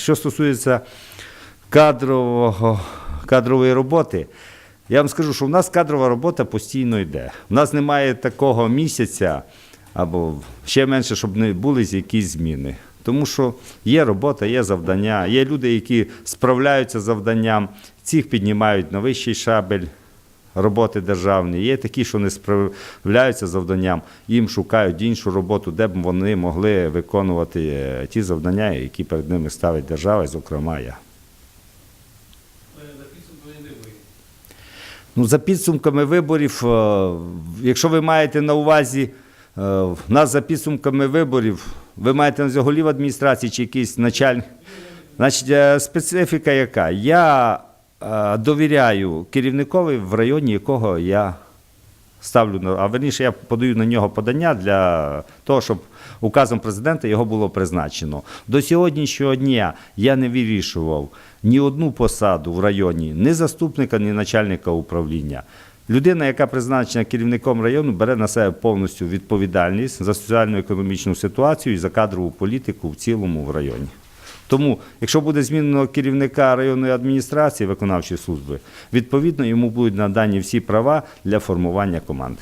Що стосується кадрового, кадрової роботи, я вам скажу, що в нас кадрова робота постійно йде. У нас немає такого місяця, або ще менше, щоб не були якісь зміни. Тому що є робота, є завдання, є люди, які справляються з завданням, цих піднімають на вищий шабель роботи державні. Є такі, що не справляються з завданням, їм шукають іншу роботу, де б вони могли виконувати е, ті завдання, які перед ними ставить держава, зокрема я. Виборів. Ну, за підсумками виборів, е, якщо ви маєте на увазі е, нас за підсумками виборів, ви маєте на голів адміністрації чи якийсь начальник. Значить, е, специфіка яка? Я е, довіряю керівникові, в районі якого я ставлю а верніше, я подаю на нього подання для того, щоб указом президента його було призначено. До сьогоднішнього дня я не вирішував ні одну посаду в районі, ні заступника, ні начальника управління. Людина, яка призначена керівником району, бере на себе повністю відповідальність за соціально-економічну ситуацію і за кадрову політику в цілому в районі. Тому, якщо буде змінено керівника районної адміністрації виконавчої служби, відповідно йому будуть надані всі права для формування команди.